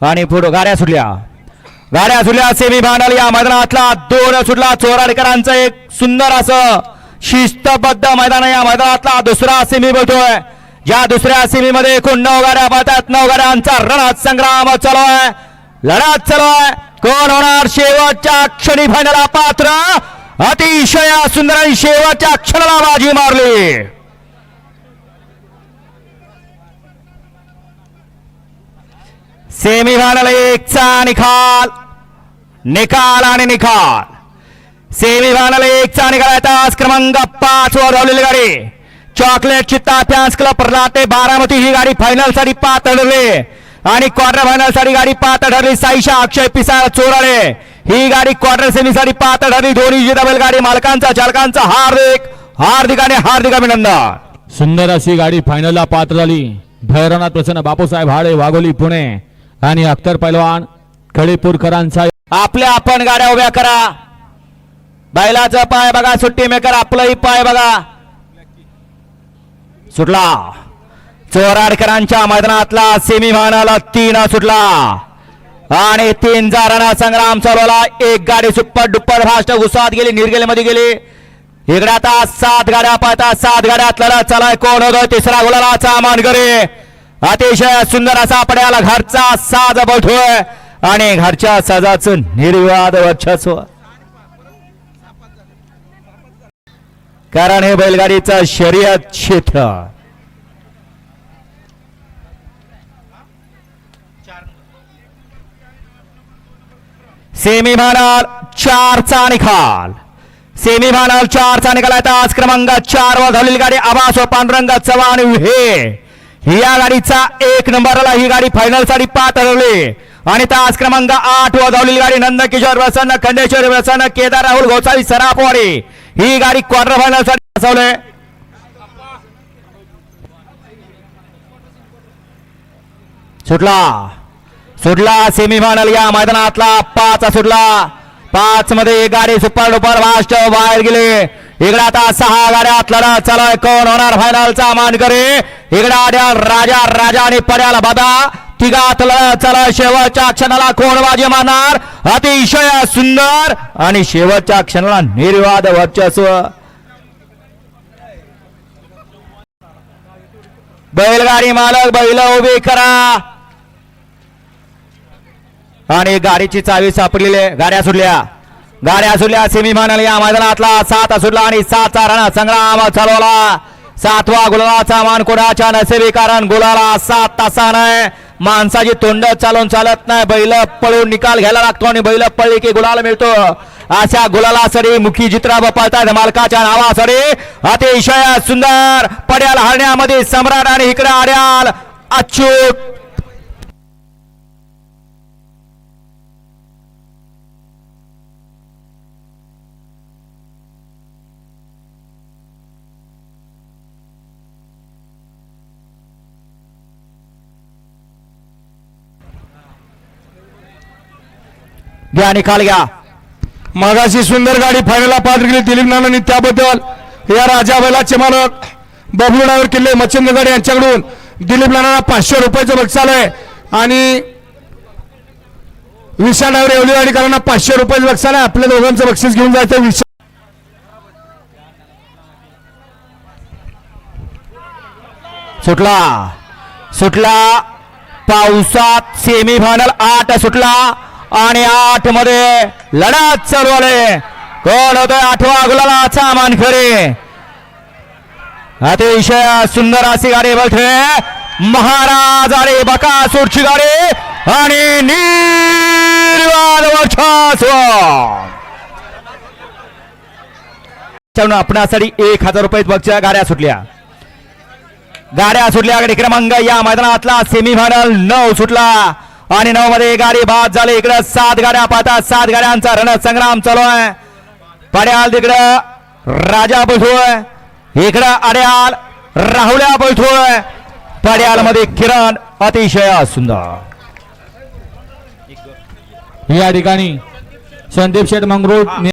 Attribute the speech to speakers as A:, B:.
A: आणि पुढे गाड्या सुटल्या. गाड्या सुटल्या सेमी फायनल या मैदानातला दोन सुटला चोराडकरांचं एक सुंदर असं शिस्तबद्ध मैदान आहे या मैदानातला दुसरा सेमी बोलतोय या दुसऱ्या सेमी मध्ये एकूण नऊ गाड्या पाहतात नऊ गाड्यांचा रणत संग्राम चालू आहे लढत चालू आहे कोण होणार शेवटच्या क्षणी फायनला पात्र? अतिशय सुंदर शेवटच्या क्षणाला बाजी मारली. सेमी एकचा निकाल. निकाल आणि निकाल. सेमी एकचा निकाल आहे. तास क्रमांक पाच वर धावलेली गाडी. चॉकलेट चित्ता फॅन्स क्लब प्रलाटे बारामती ही गाडी फायनलसाठी पात्र ठरली. आणि क्वार्टर फायनलसाठी गाडी पात्र ठरली. साईशा अक्षय पिसाळ चोराळे. ही गाडी क्वार्टर सेमी साठी पात्र ठरली. दोन्ही जिताबेल गाडी मालकांचा चालकांचा हार्दिक हार्दिक आणि हार्दिक अभिनंदन.
B: सुंदर अशी गाडी फायनलला पात्र झाली. भैरवनाथ प्रसन्न बापूसाहेब हाडे वाघोली पुणे. आणि अख्तर पैलवान खडीपूरकरांचा
A: आपल्या आपण गाड्या उभ्या करा. बैलाचं पाय बघा सुट्टी मेकर आपलंही पाय बघा. सुटला. चोराडकरांच्या मैदानातला सेमी फायनल तीन सुटला. आणि तीन रण संग्राम चालवला. एक गाडी सुप्पर डुप्पर फास्ट घुसात गेली निर्गेलीमध्ये गेली. इकडे आता सात गाड्या पाहता सात गाड्या चला चालाय कोण होतो? तिसरा गुलालाचा मानकरी. अतिशय सुंदर असा आपल्याला घरचा साज बघतोय आणि घरच्या साजाचं निर्वाद वर्चस्व. कारण हे बैलगाडीचं शर्यत क्षेत्र सेमी फायनल चारचा निकाल. सेमी फायनल चारचा निकाल आहे. आज क्रमांक चार वर झालेली गाडी आभास व पांडुरंग चव्हाण हे या गाडीचा एक नंबरला ही गाडी फायनलसाठी पाच ठरवली आणि तास क्रमांक आठ व धावलेली गाडी नंदकिशोर प्रसन्न खंडेश्वर प्रसन्न केदार राहुल गोसावी सरापवाडी ही गाडी क्वार्टर फायनलसाठी बसवले. सुटला. सुटला सेमीफायनल या मैदानातला. पाच सुटला. पाच मध्ये गाडी सुपर डुपर फास्ट बाहेर गेले. इकडे आता सहा गाड्यात आतला चालू कोण? होणार फायनलचा मानकरी इकडे आड्या राजा राजा आणि पर्याल बाबा तिघात चला शेवटच्या क्षणाला कोण बाजी मारणार? अतिशय सुंदर आणि शेवटच्या क्षणाला निर्वाद वर्चस्व. बैलगाडी मालक बैल उभी करा. आणि गाडीची चावी सापडलेली गाड्या सुटल्या. गाड्या सुटल्या सेमीफायनल या मैदानातला सात सुटला आणि सातचा रण संग्राम चालवला. सातवा गुलालाचा मान कोणाच्या नसेबी कारण गुलाला सात तासानं माणसाची तोंड चालून चालत नाही. बैल पळून निकाल घ्यायला लागतो आणि बैल पळली की गुलाल मिळतो. अशा गुलालासाठी मुखी चित्रा बपळतात मालकाच्या नावासाठी. अतिशय सुंदर पड्याल हरण्यामध्ये सम्राट आणि इकडे आड्याल अच्युत घ्या निकाल घ्या.
C: मागाशी सुंदर गाडी फायनलला पात्र केली दिलीप नानांनी त्याबद्दल. या राजा बैलाचे मालक बबलू डावर किल्ले मच्छिंद्र गाडी यांच्याकडून दिलीप नानांना पाचशे रुपयाचं बक्षाल आहे. आणि विशाल डावर येवली गाडीकरांना पाचशे रुपयाचं बक्षाल आहे. आपल्या दोघांचं बक्षीस घेऊन जायचं विशाल.
A: सुटला. सुटला. पावसात सेमी फायनल आठ सुटला. आणि आठमध्ये लढत चालू आले. कोण होतोय आठवा गुलालाचा मानकरी अतिशय सुंदर अशी गाडी बघते महाराज आणि बकासूरची गाडी आणि निर्वाद वर्चस्व आपणासाठी एक हजार रुपये बघच्या गाड्या सुटल्या. गाड्या सुटल्या क्रमांक या मैदानातला सेमीफायनल नऊ सुटला. आणि नऊ मध्ये गाडी बाद झाली. इकडं सात गाड्या पाहतात सात गाड्यांचा रणसंग्राम चालू आहे. पड्याल तिकडं राजा बैठोय इकडं अड्याल राहुल्या बैठोय पड्याल मध्ये किरण अतिशय सुंदर.
B: या ठिकाणी संदीप शेठ मंगरूळ